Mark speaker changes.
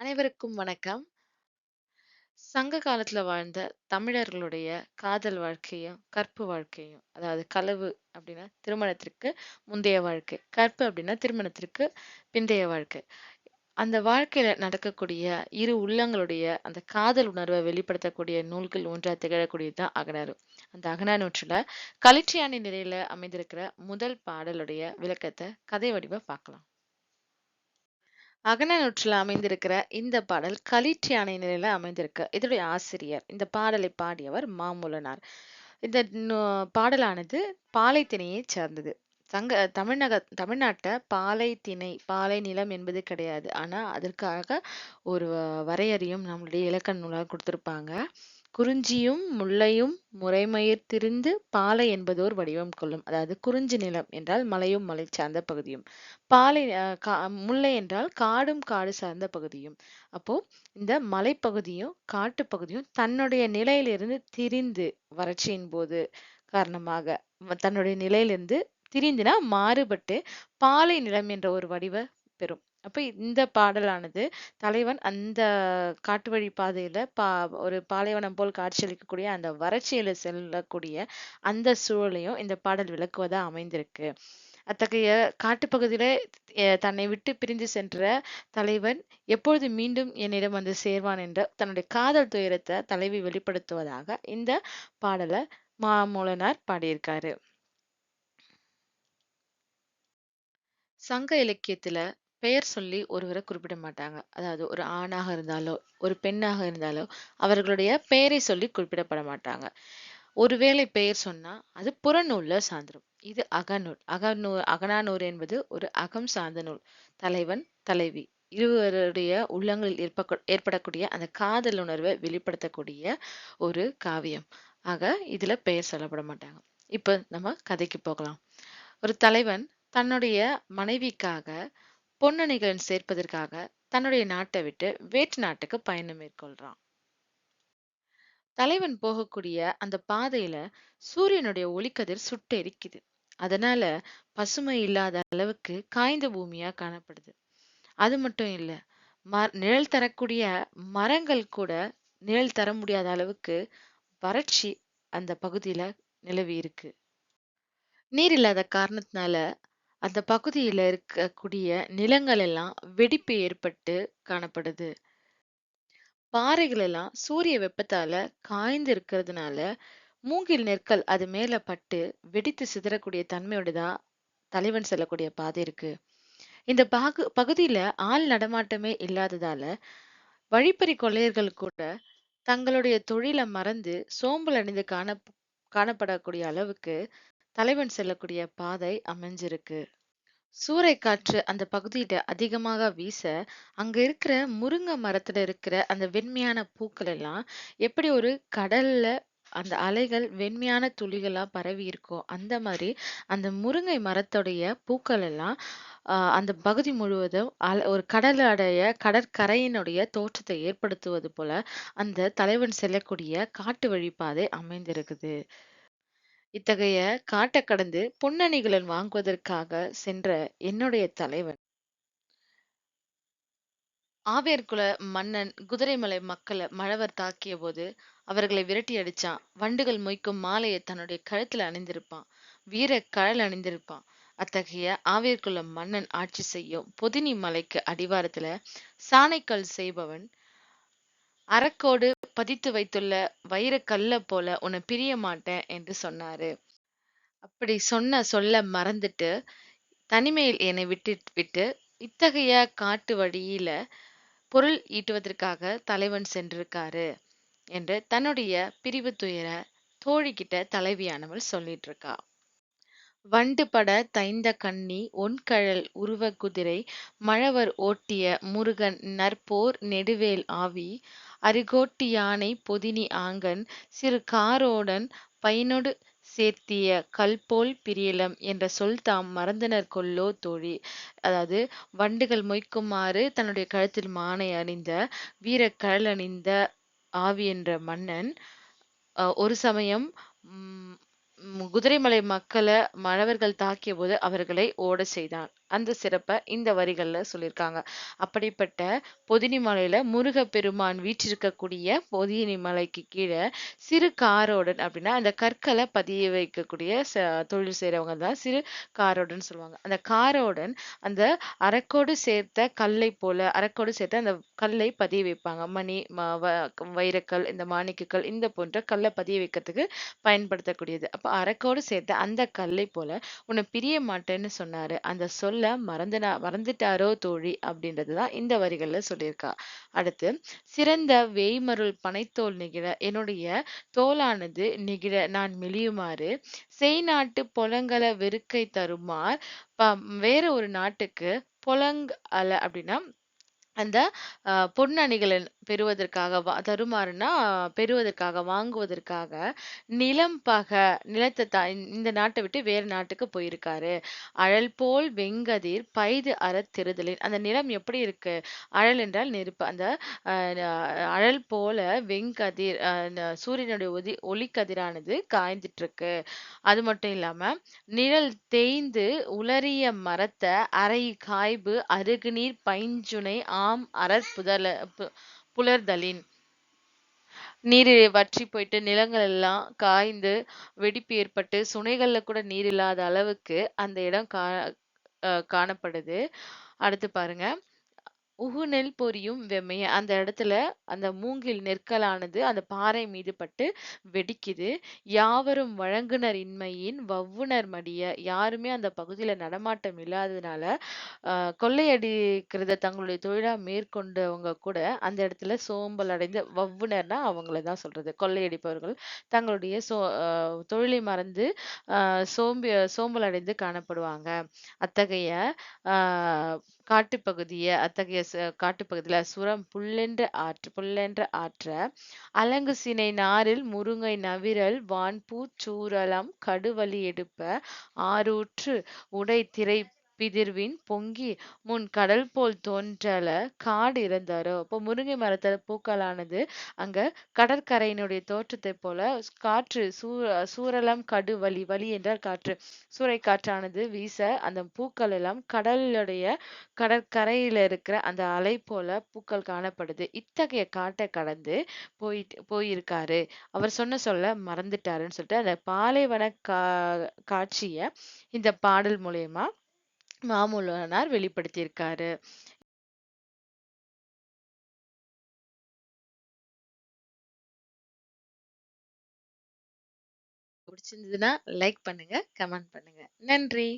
Speaker 1: அனைவருக்கும் வணக்கம். சங்க காலத்துல வாழ்ந்த தமிழர்களுடைய காதல் வாழ்க்கையும், கற்பு வாழ்க்கையும், அதாவது களவு அப்படின்னா திருமணத்திற்கு முந்தைய வாழ்க்கை. கற்பு அப்படின்னா திருமணத்திற்கு பிந்தைய வாழ்க்கை. அந்த வாழ்க்கையில நடக்கக்கூடிய இரு உள்ளங்களுடைய அந்த காதல் உணர்வை வெளிப்படுத்தக்கூடிய நூல்கள் ஒன்றா திகழக்கூடியதுதான் அகனாறு அந்த அந்த அகநானூற்றுல களிற்றியானை நிலையில அமைந்திருக்கிற முதல் பாடலுடைய விளக்கத்தை கதை வடிவ பார்க்கலாம். அகநானூற்றுல அமைந்திருக்கிற இந்த பாடல் களிற்றியானை நிலையில அமைந்திருக்கு. இதனுடைய ஆசிரியர் இந்த பாடலை பாடியவர் மாமூலனார். இந்த பாடலானது பாலைத்திணையை சார்ந்தது. தங்க தமிழக தமிழ்நாட்டை பாலை திணை, பாலை நிலம் என்பது கிடையாது. ஆனால் அதற்காக ஒரு வரையறையும் நம்மளுடைய இலக்கண நூலாக கொடுத்துருப்பாங்க குறிஞ்சியும் முல்லையும் முறைமயிர் திரிந்து பாலை என்பதோர் வடிவம் கொள்ளும். அதாவது குறிஞ்சி நிலம் என்றால் மலையும் மலை சார்ந்த பகுதியும். பாலை முல்லை என்றால் காடும் காடு சார்ந்த பகுதியும். அப்போ இந்த மலைப்பகுதியும் காட்டுப் பகுதியும் தன்னுடைய நிலையிலிருந்து திரிந்து வறட்சியின் போது காரணமாக தன்னுடைய நிலையிலிருந்து திரிந்துனா மாறுபட்டு பாலை நிலம் என்ற ஒரு வடிவ பெறும். அப்ப இந்த பாடலானது தலைவன் அந்த காட்டு வழி பாதையில பா ஒரு பாலைவனம் போல் காட்சியளிக்கக்கூடிய அந்த வறட்சியில செல்லக்கூடிய அந்த சூழலையும் இந்த பாடல் விளக்குவதா அமைந்திருக்கு. அத்தகைய காட்டுப்பகுதியில தன்னை விட்டு பிரிந்து சென்ற தலைவன் எப்பொழுது மீண்டும் என்னிடம் வந்து சேர்வான் என்ற தன்னுடைய காதல் துயரத்தை தலைவி வெளிப்படுத்துவதாக இந்த பாடலை மாமூலனார் பாடியிருக்காரு. சங்க இலக்கியத்துல பெயர் சொல்லி ஒருவரை குறிப்பிட மாட்டாங்க. அதாவது ஒரு ஆணாக இருந்தாலோ, ஒரு பெண்ணாக இருந்தாலோ அவர்களுடைய பெயரை சொல்லி குறிப்பிடப்பட மாட்டாங்க. ஒருவேளை பெயர் சொன்னா அது புறநூல்ல சார்ந்துரும். இது அகநூல். அகநூ அகனானூர் என்பது ஒரு அகம் சார்ந்த நூல். தலைவன், தலைவி இருவருடைய உள்ளங்களில் ஏற்ப ஏற்படக்கூடிய அந்த காதல் உணர்வை வெளிப்படுத்தக்கூடிய ஒரு காவியம். ஆக இதுல பெயர் சொல்லப்பட மாட்டாங்க. இப்ப நம்ம கதைக்கு போகலாம். ஒரு தலைவன் தன்னுடைய மனைவிக்காக பொன்னணிகள் சேர்ப்பதற்காக தன்னுடைய நாட்டை விட்டு வேற்று நாட்டுக்கு பயணம் மேற்கொள்றான். தலைவன் போகக்கூடிய அந்த பாதையில சூரியனுடைய ஒளிக்கதிர் சுட்டெரிக்குது. அதனால பசுமை இல்லாத அளவுக்கு காய்ந்த பூமியா காணப்படுது. அது மட்டும் இல்ல ம நிழல் தரக்கூடிய மரங்கள் கூட நிழல் தர முடியாத அளவுக்கு வறட்சி அந்த பகுதியில நிலவி இருக்கு. நீர் இல்லாத காரணத்தினால அந்த பகுதியில இருக்கக்கூடிய நிலங்கள் எல்லாம் வெடிப்பு ஏற்பட்டு காணப்படுது. பாறைகள் எல்லாம் சூரிய வெப்பத்தால காய்ந்து இருக்கிறதுனால மூங்கில் நெற்கள் அது மேல பட்டு வெடித்து சிதறக்கூடிய தன்மையோடதா தலைவன் செல்லக்கூடிய பாதை இருக்கு. இந்த பாகு பகுதியில ஆள் நடமாட்டமே இல்லாததால வழிப்பறி கொள்ளையர்கள் கூட தங்களுடைய தொழிலை மறந்து சோம்பல் அடைந்து காண காணப்படக்கூடிய அளவுக்கு தலைவன் செல்லக்கூடிய பாதை அமைஞ்சிருக்கு. சூறைக்காற்று அந்த பகுதியில அதிகமாக வீச அங்க இருக்கிற முருங்கை மரத்துல இருக்கிற அந்த வெண்மையான பூக்கள் எல்லாம் எப்படி ஒரு கடல்ல அந்த அலைகள் வெண்மையான துளிகளா பரவி இருக்கோ அந்த மாதிரி அந்த முருங்கை மரத்துடைய பூக்கள் எல்லாம் ஆஹ் அந்த பகுதி முழுவதும் அல ஒரு கடலுடைய கடற்கரையினுடைய தோற்றத்தை ஏற்படுத்துவது போல அந்த தலைவன் செல்லக்கூடிய காட்டு வழிப்பாதை அமைந்திருக்குது. இத்தகைய காட்டைக் கடந்து பொன்னணிகலன் வாங்குவதற்காக சென்ற என்னுடைய தலைவன் ஆவேர்குல மன்னன் குதிரைமலை மக்களை மழவர் தாக்கிய போது அவர்களை விரட்டி அடிச்சான். வண்டுகள் மொய்க்கும் மாலையை தன்னுடைய கழுத்துல அணிந்திருப்பான். வீர கழல் அணிந்திருப்பான். அத்தகைய ஆவேர்குல மன்னன் ஆட்சி செய்யும் பொதினி மலைக்கு அடிவாரத்துல சாணைக்கல் செய்பவன் அரக்கோடு பதித்து வைத்துள்ள வைரக் கல்ல போல உன்னை பிரிய மாட்டேன் என்று சொன்னாரு. அப்படி சொன்ன சொல்ல மறந்துட்டு தனிமையில் என்னை விட்டு விட்டு இத்தகைய காட்டு வழியில பொருள் ஈட்டுவதற்காக தலைவன் சென்றிருக்காரு என்று தன்னுடைய பிரிவு துயர தோழிகிட்ட தலைவியானவள் சொல்லிட்டு இருக்கா. வண்டு பட தைந்த கண்ணி ஒன்கழல் உருவ குதிரை மழவர் ஓட்டிய முருகன் நற்போர் நெடுவேல் ஆவி அரிகோட்டி யானை பொதினி ஆங்கன் சிறு காரோடன் பைனொடு சேர்த்திய கல்போல் பிரியலம் என்ற சொல் தாம் மறந்தனர் கொல்லோ தோழி. அதாவது வண்டுகள் மொய்க்குமாறு தன்னுடைய கழுத்தில் மானை அணிந்த வீர கழல் அணிந்த ஆவி என்ற மன்னன் ஒரு சமயம் குதிரைமலை மக்களை மழவர்கள் தாக்கிய போது அவர்களை ஓட செய்தான். அந்த சிறப்பை இந்த வரிகளில் சொல்லியிருக்காங்க. அப்படிப்பட்ட பொதினி மலையில முருகப்பெருமான் வீற்றிருக்கக்கூடிய பொதினி மலைக்கு கீழே சிறு காரோடன் அப்படின்னா அந்த கற்களை பதிய வைக்கக்கூடிய ச தொழில் செய்கிறவங்க தான் சிறு காரோடன் சொல்லுவாங்க. அந்த காரோடன் அந்த அரக்கோடு சேர்த்த கல்லை போல அரக்கோடு சேர்த்த அந்த கல்லை பதிய வைப்பாங்க. மணி, வ வைரக்கல், இந்த மாணிக்கக்கல் இந்த போன்ற கல்லை பதிய வைக்கிறதுக்கு பயன்படுத்தக்கூடியது. அப்போ அரக்கோடு சேர்த்த அந்த கல்லை போல உன்னை பிரிய மாட்டேன்னு சொன்னாரு. அந்த சொல்ல மறந்துனா மறந்துட்டாரோ தோழி அப்படின்றது தான் இந்த வரிகள்ல சொல்லியிருக்கா. அடுத்து சிறந்த வேய்மருள் பனைத்தோல் நிகிழ என்னுடைய தோலானது நிகிழ நான் மெலியுமாறு செய்நாட்டு பொலங்கல வெறுக்கை தருமார் வேற ஒரு நாட்டுக்கு பொலங் அல அப்படின்னா அந்த அ பெறுவதற்காக வா தருமாறுனா பெறுவதற்காக, வாங்குவதற்காக நிலம் பக நிலத்த த இந்த நாட்ட விட்டு வேறு நாட்டுக்கு போயிருக்காரு. அழல் போல் வெங்கதிர் பைது அறத் திருதலின் அந்த நிலம் எப்படி இருக்கு? அழல் என்றால் நெருப்பு. அந்த அ அழல் போல வெங்கதிர் அ ந சூரியனுடைய ஒதி ஒளிக்கதிரானது காய்ந்துட்டுருக்கு. அது மட்டும் இல்லாம நிழல் தேய்ந்து உலரிய மரத்த அரை காய்பு அருகுநீர் பைஞ்சுனை ஆம் அறற் புதல பு புலர்தலின் நீர் வற்றி போயிட்டு நிலங்கள் எல்லாம் காய்ந்து வெடிப்பு ஏற்பட்டு சுனைகள்ல கூட நீர் இல்லாத அளவுக்கு அந்த இடம் கா காணப்படுது. அடுத்து பாருங்க. உகுநெல் பொரியும் வெம்மைய அந்த இடத்துல அந்த மூங்கில் நெற்களானது அந்த பாறை மீது பட்டு வெடிக்குது. யாவரும் வழங்குனர் இன்மையின் வவ்வுனர் மடிய யாருமே அந்த பகுதியில நடமாட்டம் இல்லாததுனால அ கொள்ளையடிக்கிறத தங்களுடைய தொழிலா மேற்கொண்டவங்க கூட அந்த இடத்துல சோம்பல் அடைந்து வவ்வுனர்னா அவங்கள தான் சொல்றது. கொள்ளையடிப்பவர்கள் தங்களுடைய சோ அ தொழிலை மறந்து அ சோம்பி சோம்பல் அடைந்து காணப்படுவாங்க. அத்தகைய ஆ காட்டுப்பகுதிய அத்தகைய காட்டுப்பகுதியில் சுரம் புல்லென்ற ஆற்று புல்லென்ற ஆற்ற அலங்கு சினை நாரில் முருங்கை நவிரல் வான்பூ சூரலம் கடுவலி எடுப்ப ஆரூற்று உடை திரை பிதிர்வின் பொங்கி முன் கடல் போல் தோன்றல காடு இருந்தாரோ அப்போ முருங்கை மரத்துல பூக்களானது அங்க கடற்கரையினுடைய தோற்றத்தைப் போல காற்று சூ சூரலம் கடு வலி வலி என்றால் காற்று சூறை காற்றானது வீச அந்த பூக்கள் எல்லாம் கடலுடைய கடற்கரையில இருக்கிற அந்த அலை போல பூக்கள் காணப்படுது. இத்தகைய காட்டை கடந்து போயிட்டு போயிருக்காரு. அவர் சொன்ன சொல்ல மறந்துட்டாருன்னு சொல்லிட்டு அந்த பாலைவன கா காட்சிய இந்த பாடல் மூலயமா மாமூலனார் வெளிப்படுத்தியிருக்காரு. பிடிச்சிருந்ததுன்னா லைக் பண்ணுங்க, கமெண்ட் பண்ணுங்க. நன்றி.